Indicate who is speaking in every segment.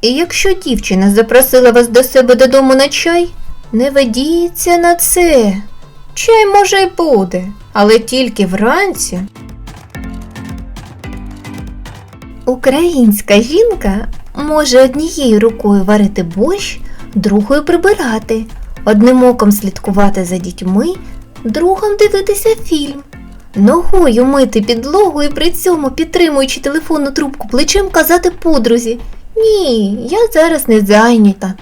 Speaker 1: І якщо дівчина запросила вас до себе додому на чай, не ведіться на це. Чай може й буде, але тільки вранці. Українська жінка може однією рукою варити борщ, другою прибирати, одним оком слідкувати за дітьми, другом дивитися фільм, ногою мити підлогу і при цьому, підтримуючи телефонну трубку плечем, казати подрузі Ні, я зараз не зайнята.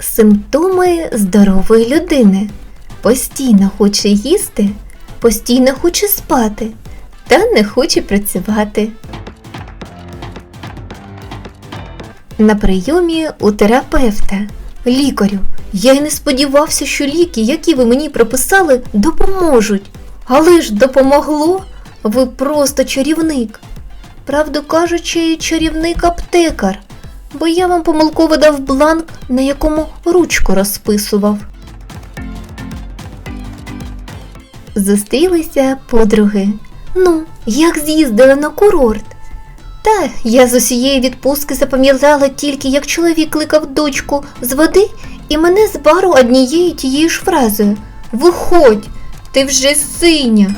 Speaker 1: Симптоми здорової людини. Постійно хоче їсти, постійно хоче спати та не хоче працювати. На прийомі у терапевта. Лікарю, я й не сподівався, що ліки, які ви мені прописали, допоможуть. Але ж допомогло. Ви просто чарівник. Правду кажучи, чарівник аптекар, бо я вам помилково дав бланк, на якому ручку розписував. Зустрілися подруги. Ну, як з'їздили на курорт? Та я з усієї відпустки запам'ятала тільки, як чоловік кликав дочку з води і мене з бару однією тією ж фразою Виходь, ти вже синя.